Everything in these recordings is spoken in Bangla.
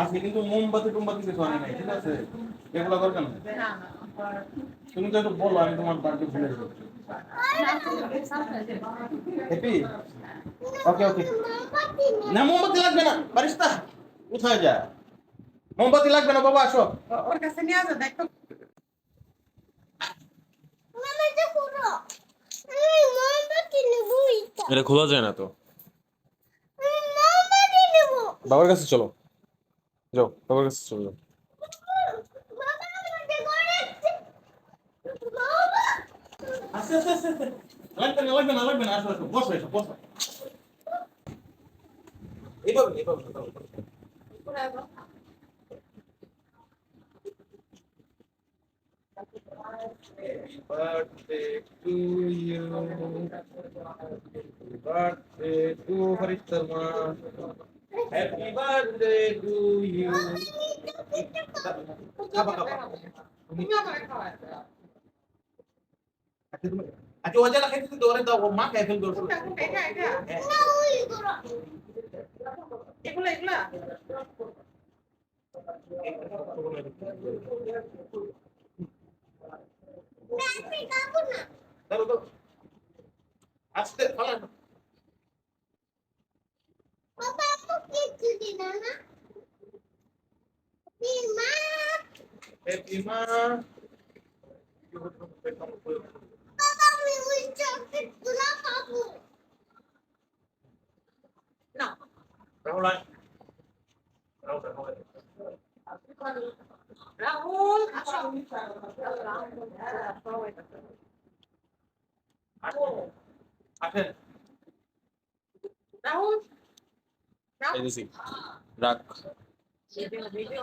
আজকে কিন্তু মোমবাতি টোমবাতি কিছু আনি নাই ঠিক আছে? এগুলো দরকার নেই। তুমি তো একটু বলো আমি তোমার বাড়িতে ভুলে যাব। হ্যাপি ওকে ওকে না মোমবাতি লাগবে না বারিস্তা কোথায় যা মোমবাতি লাগবে না বাবা আসো। ওর কাছে নিয়ে আসো দেখো। এটা খোলা যায় না তো। বাবার কাছে চলো। যাও বাবার কাছে চলো যাও। লাগবে না লাগবে না লাগবে না আসো আসো বসো এসো বসো। এইভাবে এইভাবে এইভাবে। Happy birthday to you. Happy birthday to Harisharma. Happy birthday to you. আচ্ছা তুমি আচ্ছা ওজা লাগাইতে তো ওরে দাও মা খাই কোনটা কোনটা এটা এটা এগুলা এগুলা দাও দাও আস্তে ফালা হ্যাপি মা না রাহুল আয় রাহুল রাহুল রাহুল আসো আসেন রাহুল এই দিছি রাখ। ভিডিও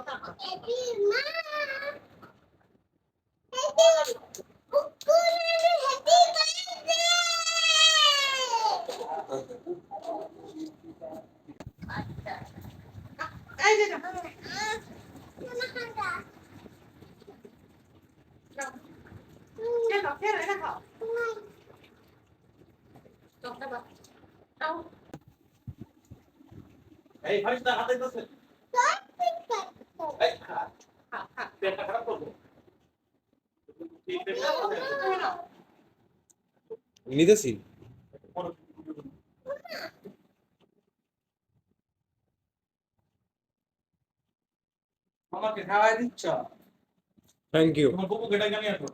এই ফারিস্তা হাতে দছে এই খা। খা খা পেটটা খারাপ করব। নিতেছি। আমাকে খাওয়াই দিচ্ছ? থ্যাংক ইউ তোমার বুকু কেটে জানি আসো।